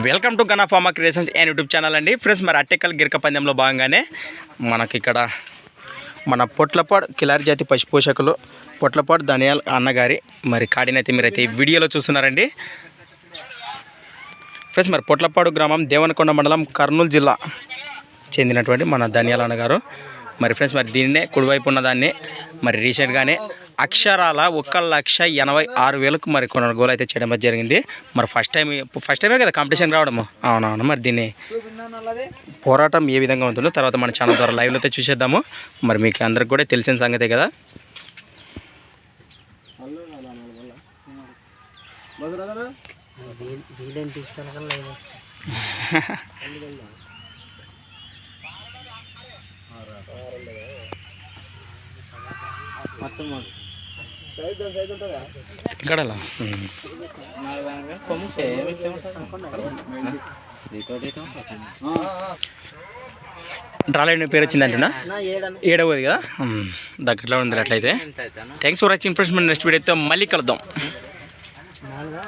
Welcome to Gana pharma creations and YouTube channel అండి. Friends మరి అట్టెక్కల్ గిరక పందెంలో భాగంగానే మనకి ఇక్కడ మన పొట్లపాడు కిలారి జాతి పశు పోషకులు పొట్లపాడు ధనియాల్ అన్నగారి మరి కాడినైతే మీరైతే ఈ వీడియోలో చూస్తున్నారండి. ఫ్రెండ్స్ మరి పొట్లపాడు గ్రామం దేవనకొండ మండలం కర్నూలు జిల్లా చెందినటువంటి మన ధనియాల అన్నగారు. మరి ఫ్రెండ్స్ మరి దీన్నే కుడివైపు ఉన్న దాన్ని మరి రీసెంట్గానే అక్షరాల ఒక్క లక్ష ఎనభై ఆరు వేలకు మరి కొనుగోలు అయితే చేయడం జరిగింది. మరి ఫస్ట్ టైం ఫస్ట్ టైమే కదా కాంపిటీషన్ రావడము. అవునవును మరి దీన్ని పోరాటం ఏ విధంగా ఉంటుందో తర్వాత మన ఛానల్ ద్వారా లైవ్లో అయితే చూసేద్దాము. మరి మీకు అందరికి కూడా తెలిసిన సంగతే కదా. వీళ్ళని మొత్తం ఇక్కడ డ్రాలైన పేరు వచ్చిందంటున్నా నా ఏడన్న. ఏడవది కదా? దగ్గరలో ఉంది అట్లయితే. థ్యాంక్స్ ఫర్ వాచింగ్ ఫ్రెండ్స్ మన నెక్స్ట్ వీడియోతో మళ్ళీ కలుద్దాం. నాలుగు.